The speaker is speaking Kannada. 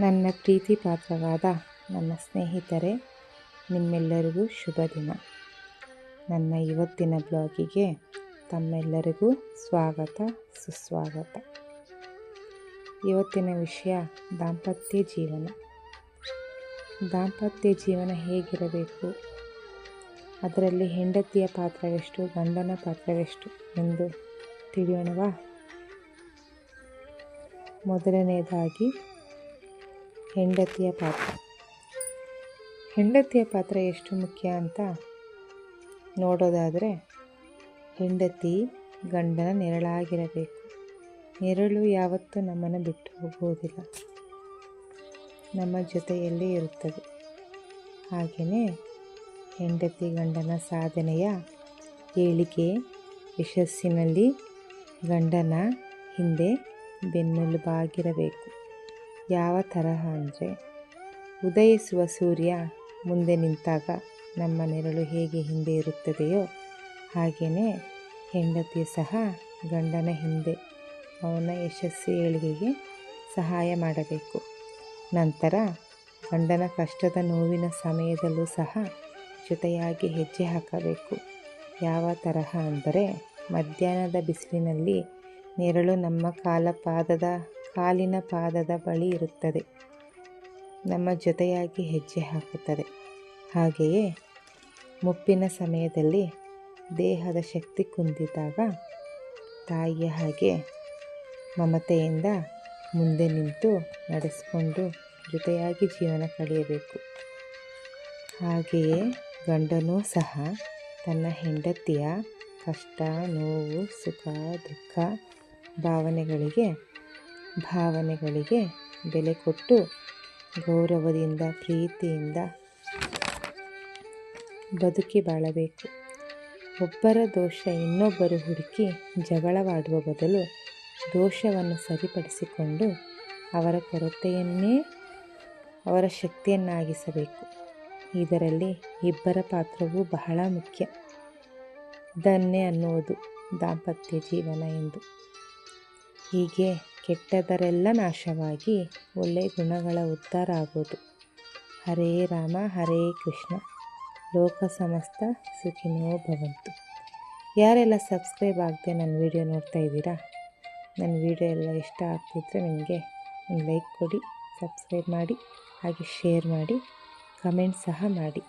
ನನ್ನ ಪ್ರೀತಿ ಪಾತ್ರವಾದ ನನ್ನ ಸ್ನೇಹಿತರೆ, ನಿಮ್ಮೆಲ್ಲರಿಗೂ ಶುಭ ದಿನ. ನನ್ನ ಇವತ್ತಿನ ಬ್ಲಾಗಿಗೆ ತಮ್ಮೆಲ್ಲರಿಗೂ ಸ್ವಾಗತ, ಸುಸ್ವಾಗತ. ಇವತ್ತಿನ ವಿಷಯ ದಾಂಪತ್ಯ ಜೀವನ. ದಾಂಪತ್ಯ ಜೀವನ ಹೇಗಿರಬೇಕು? ಅದರಲ್ಲಿ ಹೆಂಡತಿಯ ಪಾತ್ರವೆಷ್ಟು, ಗಂಡನ ಪಾತ್ರವೆಷ್ಟು ಎಂದು ತಿಳಿಯೋಣವಾ? ಮೊದಲನೆಯದಾಗಿ ಹೆಂಡತಿಯ ಪಾತ್ರ. ಹೆಂಡತಿಯ ಪಾತ್ರ ಎಷ್ಟು ಮುಖ್ಯ ಅಂತ ನೋಡೋದಾದರೆ, ಹೆಂಡತಿ ಗಂಡನ ನೆರಳಾಗಿರಬೇಕು. ನೆರಳು ಯಾವತ್ತೂ ನಮ್ಮನ್ನು ಬಿಟ್ಟು ಹೋಗುವುದಿಲ್ಲ ನಮ್ಮ ಜೊತೆಯಲ್ಲೇ ಇರುತ್ತದೆ. ಹಾಗೆಯೇ ಹೆಂಡತಿ ಗಂಡನ ಸಾಧನೆಯ ಏಳಿಗೆ ಯಶಸ್ಸಿನಲ್ಲಿ ಗಂಡನ ಹಿಂದೆ ಬೆನ್ನೆಲುಬಾಗಿರಬೇಕು. ಯಾವ ತರಹ ಅಂದರೆ ಉದಯಿಸುವ ಸೂರ್ಯ ಮುಂದೆ ನಿಂತಾಗ ನಮ್ಮ ನೆರಳು ಹೇಗೆ ಹಿಂದೆ ಇರುತ್ತದೆಯೋ ಹಾಗೆಯೇ ಹೆಂಡತಿ ಸಹ ಗಂಡನ ಹಿಂದೆ ಅವನ ಯಶಸ್ಸು ಏಳಿಗೆಗೆ ಸಹಾಯ ಮಾಡಬೇಕು. ನಂತರ ಗಂಡನ ಕಷ್ಟದ ನೋವಿನ ಸಮಯದಲ್ಲೂ ಸಹ ಜೊತೆಯಾಗಿ ಹೆಜ್ಜೆ ಹಾಕಬೇಕು. ಯಾವ ತರಹ ಅಂದರೆ ಮಧ್ಯಾಹ್ನದ ಬಿಸಿಲಿನಲ್ಲಿ ನೆರಳು ನಮ್ಮ ಕಾಲ ಪಾದದ ಕಾಲಿನ ಪಾದದ ಬಳಿ ಇರುತ್ತದೆ. ನಮ್ಮ ಜೊತೆಯಾಗಿ ಹೆಜ್ಜೆ ಹಾಕುತ್ತದೆ. ಹಾಗೆಯೇ ಮುಪ್ಪಿನ ಸಮಯದಲ್ಲಿ ದೇಹದ ಶಕ್ತಿ ಕುಂದಿದಾಗ ತಾಯಿಯ ಹಾಗೆ ಮಮತೆಯಿಂದ ಮುಂದೆ ನಿಂತು ನಡೆಸಿಕೊಂಡು ಜೊತೆಯಾಗಿ ಜೀವನ ಕಳೆಯಬೇಕು. ಹಾಗೆಯೇ ಗಂಡನೂ ಸಹ ತನ್ನ ಹೆಂಡತಿಯ ಕಷ್ಟ, ನೋವು, ಸುಖ, ದುಃಖ, ಭಾವನೆಗಳಿಗೆ ಭಾವನೆಗಳಿಗೆ ಬೆಲೆ ಕೊಟ್ಟು ಗೌರವದಿಂದ, ಪ್ರೀತಿಯಿಂದ ಬದುಕಿ ಬಾಳಬೇಕು. ಒಬ್ಬರ ದೋಷ ಇನ್ನೊಬ್ಬರು ಹುಡುಕಿ ಜಗಳವಾಡುವ ಬದಲು ದೋಷವನ್ನು ಸರಿಪಡಿಸಿಕೊಂಡು ಅವರ ಕೊರತೆಯನ್ನೇ, ಅವರ ಶಕ್ತಿಯನ್ನಾಗಿಸಬೇಕು. ಇದರಲ್ಲಿ ಇಬ್ಬರ ಪಾತ್ರವೂ ಬಹಳ ಮುಖ್ಯ. ಇದನ್ನೇ ಅನ್ನುವುದು ದಾಂಪತ್ಯ ಜೀವನ ಎಂದು. ಹೀಗೆ ಕೆಟ್ಟದರೆಲ್ಲ ನಾಶವಾಗಿ ಒಳ್ಳೆಯ ಗುಣಗಳ ಉದ್ಧಾರ ಆಗೋದು. ಹರೇ ರಾಮ, ಹರೇ ಕೃಷ್ಣ. ಲೋಕ ಸಮಸ್ತ ಸುಖಿನೋ ಭವಂತು. ಯಾರೆಲ್ಲ ಸಬ್ಸ್ಕ್ರೈಬ್ ಆಗದೆ ನನ್ನ ವಿಡಿಯೋ ನೋಡ್ತಾ ಇದ್ದೀರಾ? ನನ್ನ ವಿಡಿಯೋ ಎಲ್ಲ ಇಷ್ಟ ಆಗ್ತಿದ್ರೆ ನಿಮಗೆ ಒಂದು ಲೈಕ್ ಕೊಡಿ, ಸಬ್ಸ್ಕ್ರೈಬ್ ಮಾಡಿ, ಹಾಗೆ ಶೇರ್ ಮಾಡಿ, ಕಮೆಂಟ್ ಸಹ ಮಾಡಿ.